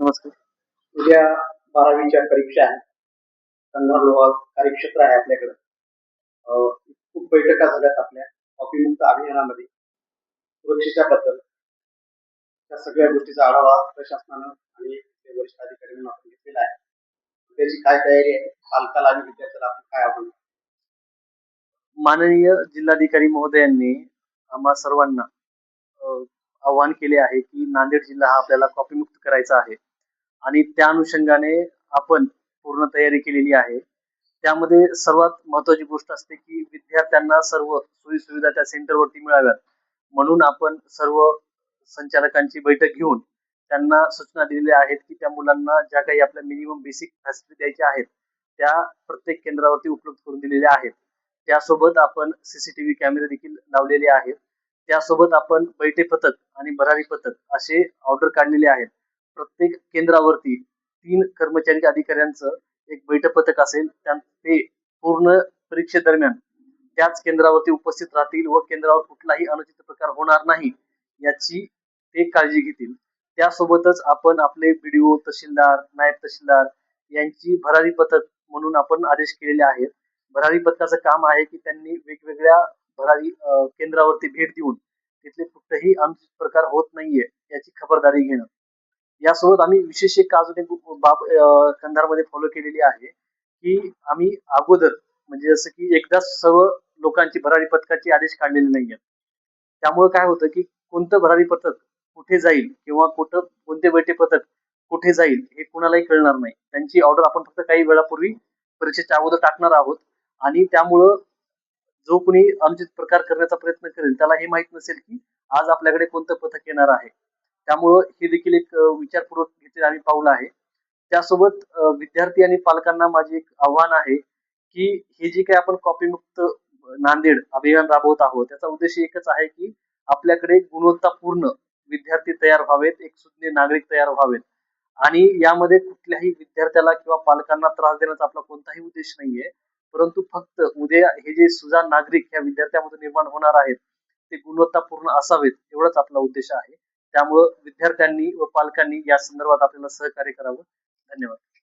नमस्कार. उद्या बारावीच्या परीक्षा आहे कंधार लोहा कार्यक्षेत्र आहे आपल्याकडं. अं, खूप बैठका झाल्यात आपल्या. कॉपीमुक्त अभियानामध्ये. सुरक्षेच्याबद्दल त्या सगळ्या गोष्टीचा आढावा प्रशासनानं आणि वरिष्ठ अधिकारी म्हणून आपण घेतलेला आहे. त्याची काय तयारी आहे? पालकाला आणि विद्यार्थ्याला आपण काय आपण माननीय जिल्हाधिकारी महोदयांनी आम्हा सर्वांना आवाहन केले आहे की नांदेड जिल्हा हा आपल्याला कॉपीमुक्त करायचा आहे. आणि त्या अनुषंगाने आपण पूर्ण तयारी केलेली आहे. त्यामध्ये सर्वात महत्वाची गोष्ट असते की विद्यार्थ्यांना सर्व सोयी सुविधा त्या सेंटरवरती मिळाव्यात. म्हणून आपण सर्व संचालकांची बैठक घेऊन त्यांना सूचना दिलेल्या आहेत की त्या मुलांना ज्या काही आपल्या मिनिमम बेसिक फॅसिलिटी द्यायच्या आहेत त्या प्रत्येक केंद्रावरती उपलब्ध करून दिलेल्या आहेत. त्यासोबत आपण सीसीटीव्ही कॅमेरे देखील लावलेले आहेत. त्यासोबत आपण बैठे पथक आणि भरारी पथक असे ऑर्डर काढलेले आहेत. प्रत्येक केंद्रावरती तीन कर्मचारी अधिकाऱ्यांचं एक बैठक पथक असेल त्या ते पूर्ण परीक्षेदरम्यान त्याच केंद्रावरती उपस्थित राहतील व केंद्रावर कुठलाही अनुचित प्रकार होणार नाही याची ते काळजी घेतील. त्यासोबतच आपण आपले बीडीओ तहसीलदार नायब तहसीलदार यांची भरारी पथक म्हणून आपण आदेश केलेले आहेत. भरारी पथकाचं काम आहे की त्यांनी वेगवेगळ्या भरारी केंद्रावरती भेट देऊन तिथले कुठेही अनुचित प्रकार होत नाहीये याची खबरदारी घेणं. यासोबत आम्ही विशेष एक अजून एक बाब कंधारमध्ये फॉलो केलेली आहे की आम्ही अगोदर म्हणजे जसं की एकदाच सर्व लोकांची भरारी पथकाची आदेश काढलेले नाही आहेत त्यामुळे काय होतं की कोणतं भरारी पथक कुठे जाईल किंवा कुठं कोणते बैठे पथक कुठे जाईल हे कुणालाही कळणार नाही. त्यांची ऑर्डर आपण फक्त काही वेळापूर्वी परीक्षेच्या अगोदर टाकणार आहोत आणि त्यामुळं जो कोणी अनुचित प्रकार करण्याचा प्रयत्न करेल त्याला हे माहीत नसेल की आज आपल्याकडे कोणतं पथक येणार आहे. त्यामुळं हे देखील एक विचारपूर्वक घेतलेलं आम्ही पाऊल आहे. त्यासोबत विद्यार्थी आणि पालकांना माझे एक आव्हान आहे की हे जे काही आपण कॉपीमुक्त नांदेड अभियान राबवत आहोत त्याचा उद्देश एकच आहे की आपल्याकडे गुणवत्तापूर्ण विद्यार्थी तयार व्हावेत एक सुज्ञ नागरिक तयार व्हावेत. आणि यामध्ये कुठल्याही विद्यार्थ्याला किंवा पालकांना त्रास देण्याचा आपला कोणताही उद्देश नाहीये. परंतु फक्त उद्या हे जे सुजाण नागरिक या विद्यार्थ्यामधून निर्माण होणार आहेत ते गुणवत्तापूर्ण असावेत एवढाच आपला उद्देश आहे. त्यामुळं विद्यार्थ्यांनी व पालकांनी या संदर्भात आपल्याला सहकार्य करावं. धन्यवाद.